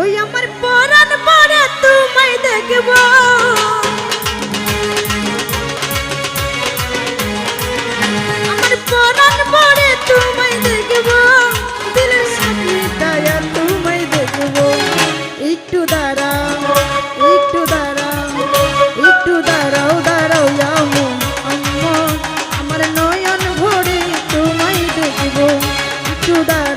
ওই আমার পরাণ, পরে তোমায় দেখব। আমার পরাণ, পরে তোমায় দেখব। দিলের সামনে দায়া তোমায় দেখব। একটু দাঁড়াও একটু দাঁড়াও একটু দাঁড়াও দাঁড়াও আম্মা। আমার নয়ন ভরে তোমায় দেখব। একটু দাঁড়াও।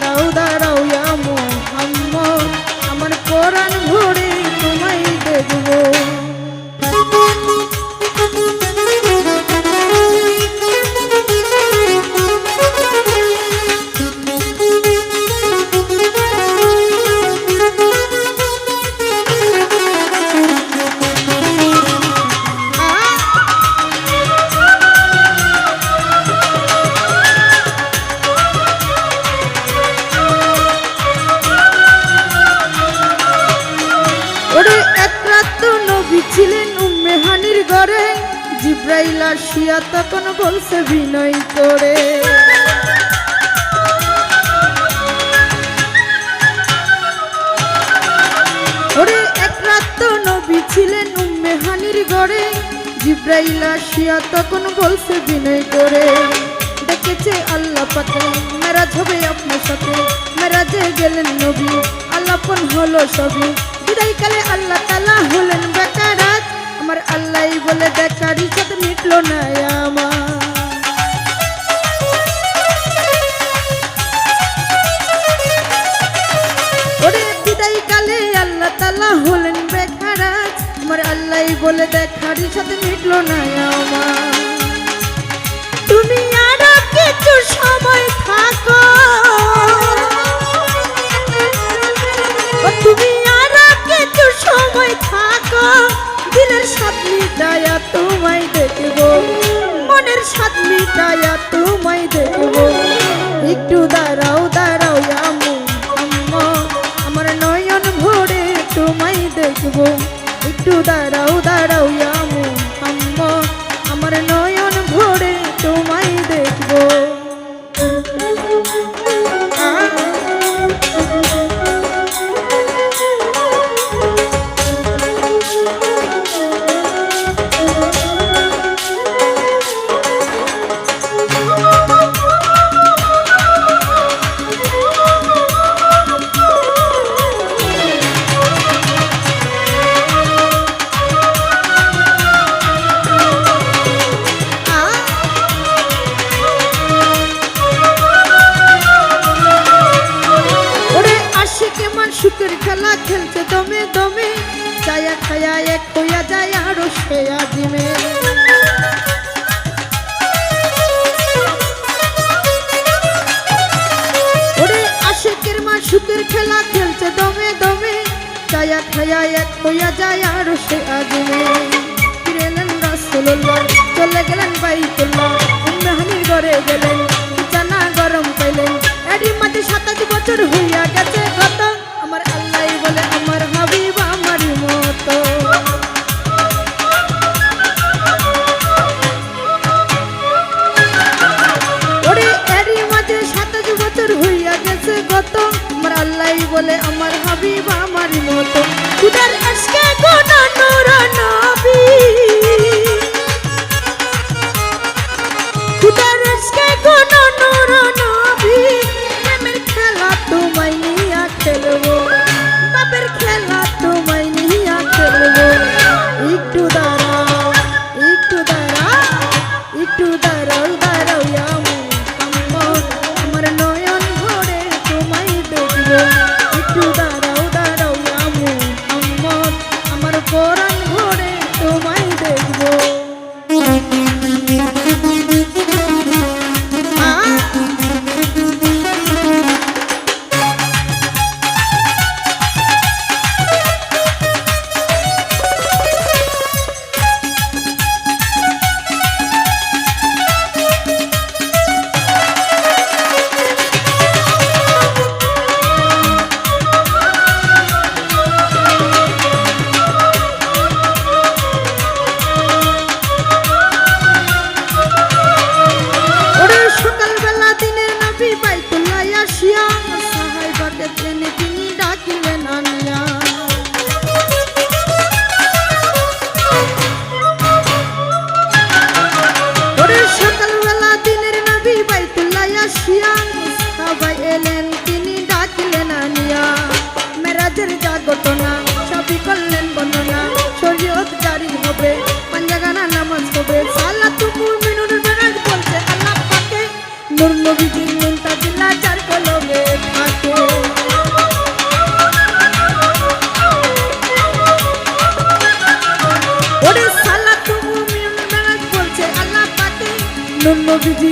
ঘরে জিব্রাইল আসিয়া তখন বলছে, বিনয় করে ছিলেন উম্মে হানির ঘরে। জিব্রাইল আসিয়া তখন বলছে, বিনয় করে দেখেছে আল্লাহ পাকে, মেরাজ হবে আপনার সাথে। মেরাজে গেলেন নবী, আল্লাপন হলো সবই। বিদায় কালে আল্লাহ তালা হলেন বেকারাত আমার আল্লাহ বলে বেকারি সাথে মিটলো না আমার। হলেন বেকারাত আমার আল্লাহ বলে দেখারি সাথে মিটলো না আমার। তুমি আরও কিছু সময় থাকো খায়া এক হইয়া যায় আরও সে আজিমে। আশিকের মান সুখের খেলা খেলছে দমে দমে এক হইয়া যায় আরও চলে গেলেন বাইতুল্লাহ উম্মে হানির ঘরে গেলেন জানা গরম পাইলেন। এরই মাঝে সাতাশ বছর হইয়া গেছে কত আমার আল্লাহ বলে আমার হাবিব আমার মতো। খুদার আজকে নূর নবীজি মুমতাজিল্লা চার কলমে থাকে। ওরে সালা তুমি মিয়ান আল্লাহ পাকে। নূর নবীজি